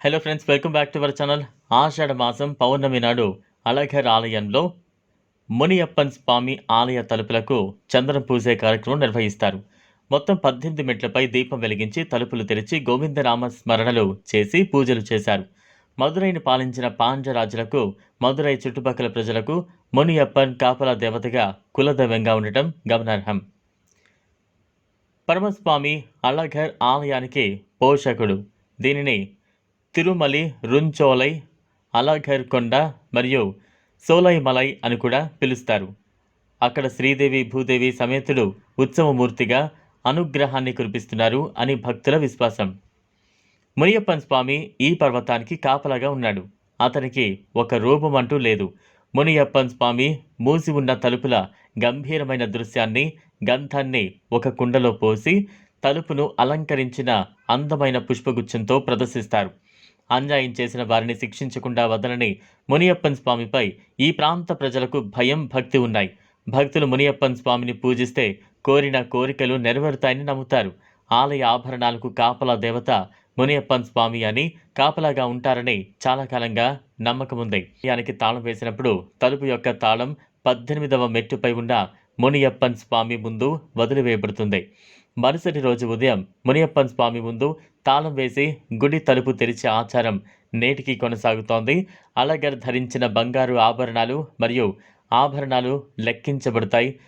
Hello friends welcome back to our channel Ashadha మాసం పౌర్ణమి నాడు అలఘర్ ఆలయంలో మునియప్పన్ స్వామి ఆలయ తలుపులకు చంద్రం పూజే కార్యక్రమం నిర్వహిస్తారు. మొత్తం పద్దెనిమిది మెట్లపై దీపం వెలిగించి తలుపులు తెరిచి గోవిందనామ స్మరణలు చేసి పూజలు చేశారు. మదురైని పాలించిన పాండ్యరాజులకు మదురై చుట్టుపక్కల ప్రజలకు మునియప్పన్ కాపలా దేవతగా కులదైవంగా ఉండటం గమనార్హం. పరమస్వామి అలఘర్ ఆలయానికి పోషకుడు. దీనిని తిరుమలి రుంచోలై అలఘర్ కొండ మరియు సోలైమలై అని కూడా పిలుస్తారు. అక్కడ శ్రీదేవి భూదేవి సమేతుడు ఉత్సవమూర్తిగా అనుగ్రహాన్ని కురిపిస్తున్నారు అని భక్తుల విశ్వాసం. మునియప్పన్ స్వామి ఈ పర్వతానికి కాపలాగా ఉన్నాడు. అతనికి ఒక రూపం అంటూ లేదు. మునియప్పన్ స్వామి మూసి ఉన్న తలుపుల గంభీరమైన దృశ్యాన్ని గంధాన్ని ఒక కుండలో పోసి తలుపును అలంకరించిన అందమైన పుష్పగుచ్చంతో ప్రదర్శిస్తారు. అన్యాయం చేసిన వారిని శిక్షించకుండా వదలని మునియప్పన్ స్వామిపై ఈ ప్రాంత ప్రజలకు భయం భక్తి ఉన్నాయి. భక్తులు మునియప్పన్ స్వామిని పూజిస్తే కోరిన కోరికలు నెరవేరుతాయని నమ్ముతారు. ఆలయ ఆభరణాలకు కాపలా దేవత మునియప్పన్ స్వామి అని కాపలాగా ఉంటారని చాలా కాలంగా నమ్మకం ఉంది. ఆలయానికి తాళం వేసినప్పుడు తలుపు యొక్క తాళం పద్దెనిమిదవ మెట్టుపై ఉన్న మునియప్పన్ స్వామి ముందు వదిలివేయబడుతుంది. మరుసటి రోజు ఉదయం మునియప్పన్ స్వామి ముందు తాళం వేసి గుడి తలుపు తెరిచే ఆచారం నేటికి కొనసాగుతోంది. అలగర్ ధరించిన బంగారు ఆభరణాలు మరియు ఆభరణాలు లెక్కించబడతాయి.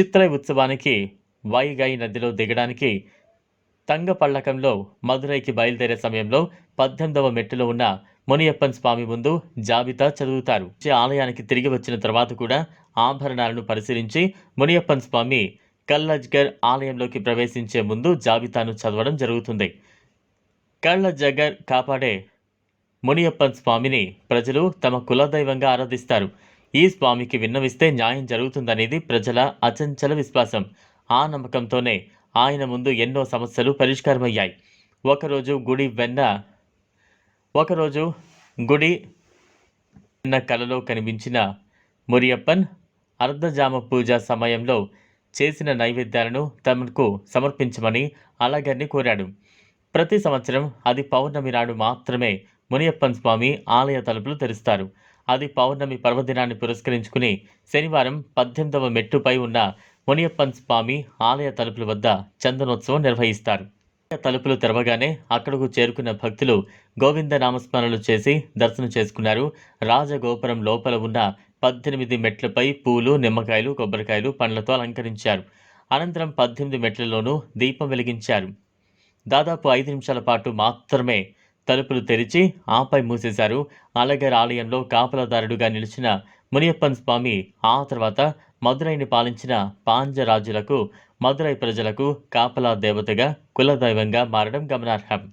చిత్ర ఉత్సవానికి వైగై నదిలో దిగడానికి తంగపళ్ళకంలో మదురైకి బయలుదేరే సమయంలో పద్దెనిమిదవ మెట్టులో ఉన్న మునియప్పన్ స్వామి ముందు జాబితా చదువుతారు. ఆలయానికి తిరిగి వచ్చిన తర్వాత కూడా ఆభరణాలను పరిశీలించి మునియప్పన్ స్వామి కల్లజ్గర్ ఆలయంలోకి ప్రవేశించే ముందు జాబితాను చదవడం జరుగుతుంది. కళ్ళజగర్ కాపాడే మునియప్పన్ స్వామిని ప్రజలు తమ కులదైవంగా ఆరాధిస్తారు. ఈ స్వామికి విన్నవిస్తే న్యాయం జరుగుతుందనేది ప్రజల అచంచల విశ్వాసం. ఆ నమ్మకంతోనే ఆయన ముందు ఎన్నో సమస్యలు పరిష్కారమయ్యాయి. ఒకరోజు గుడి వెన్న ఒకరోజు గుడి వెన్న కలలో కనిపించిన మురియప్పన్ అర్ధజామ పూజ సమయంలో చేసిన నైవేద్యాలను తమకు సమర్పించమని అలాగర్ని కోరాడు. ప్రతి సంవత్సరం అది పౌర్ణమి నాడు మాత్రమే మునియప్పన్ స్వామి ఆలయ తలుపులు తెరుస్తారు. అది పౌర్ణమి పర్వదినాన్ని పురస్కరించుకుని శనివారం పద్దెనిమిదవ మెట్టుపై ఉన్న మునియప్పన్ స్వామి ఆలయ తలుపుల వద్ద చందనోత్సవం నిర్వహిస్తారు. తలుపులు తెరవగానే అక్కడకు చేరుకున్న భక్తులు గోవింద నామస్మరణలు చేసి దర్శనం చేసుకున్నారు. రాజగోపురం లోపల ఉన్న పద్దెనిమిది మెట్లపై పూలు నిమ్మకాయలు కొబ్బరికాయలు పండ్లతో అలంకరించారు. అనంతరం పద్దెనిమిది మెట్లలోనూ దీపం వెలిగించారు. దాదాపు ఐదు నిమిషాల పాటు మాత్రమే తలుపులు తెరిచి ఆపై మూసేశారు. అలగర్ ఆలయంలో కాపలాదారుడుగా నిలిచిన మునియప్పన్ స్వామి ఆ తర్వాత మదురైని పాలించిన పాంజరాజులకు మదురై ప్రజలకు కాపలా దేవతగా కులదైవంగా మారడం గమనార్హం.